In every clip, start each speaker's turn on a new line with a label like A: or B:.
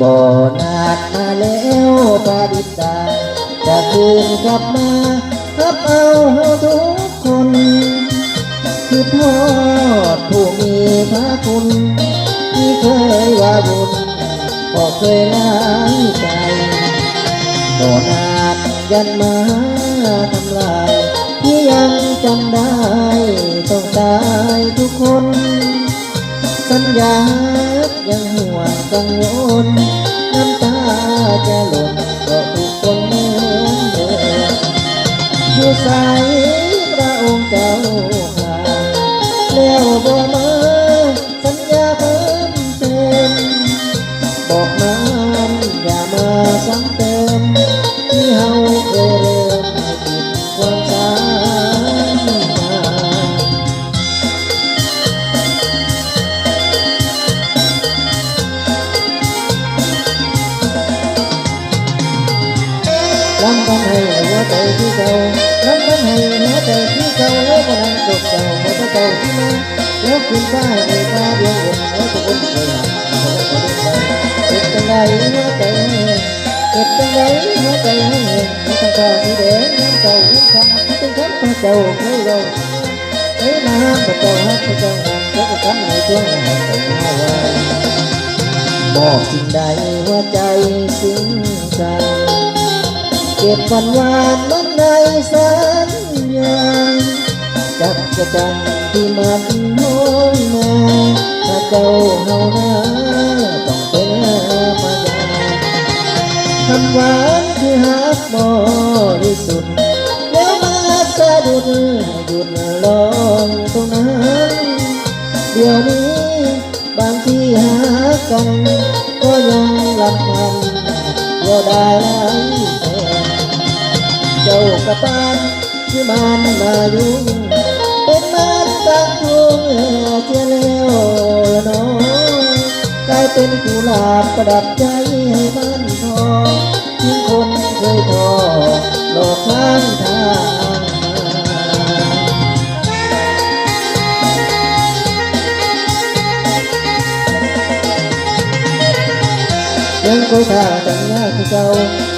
A: บ่อนาดมาแล้วปาดิตาจะคืนกลับมารับเอาเฮาทุก คือทอดผู้มีพระคุณที่เคยว่าบุญก็เคยล้างใจบ่นาดยันมาทำลายที่ยังจำได้ต้องตายทุกคน สัญญายังห่วงกังวลน้ำตาจะหล่นก็ทุกคนเหมือนเดิมอยู่ใส ลำพันให้หัวใจที่เก่าลำพันให้หัวใจที่เก่าแล้วก็นั่งตกเจ้าหัวใจเก่าที่มาแล้วคืนฟ้าเอ่ยฟ้าเดียวเด่นแล้วก็คนเคยหักเขาก็เดินไปเก็บจังไดหัวใจให้ เก็บวัน้ำเก่าน้ำคำที่เป็นคำพระเจ้าเคยเราเอ้ยมาห้ามพระเจ้าฮักพระเจ้าหักเจ้าก็ทำให้ช่วานมันในสัญญาจับกระจันที่มันโน้ยมาถ้าเจ้าเฮาหน้าต้องเป็นมายาคำหวานคือหักบริสุทธิ์แล้วมาสะดุดหยุดลองตรงนั้น เดี๋ยวนี้บางที่หากัน ก็ยังลำพันเดียวได้ากระปานคือมันมายุ่งเป็นมันตั้งทุ่งเจียแล้วละน้องกลายเป็นกุหลาบประดับใจให้มันทองทิ้งคนเคยทอหลอกข้างทางยังคอยท่ากันงาคือเก่ายังคอยท่ากันงาบ่เก่าฮักใจพระเจ้าคือเก่า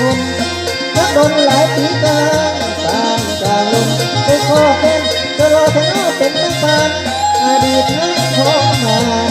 A: คุณนักดนหลายปีกลางตางกลางลมไปขอเป็นจะรอถึงเอาเป็นนักบานอดีตนักทองมานสังหา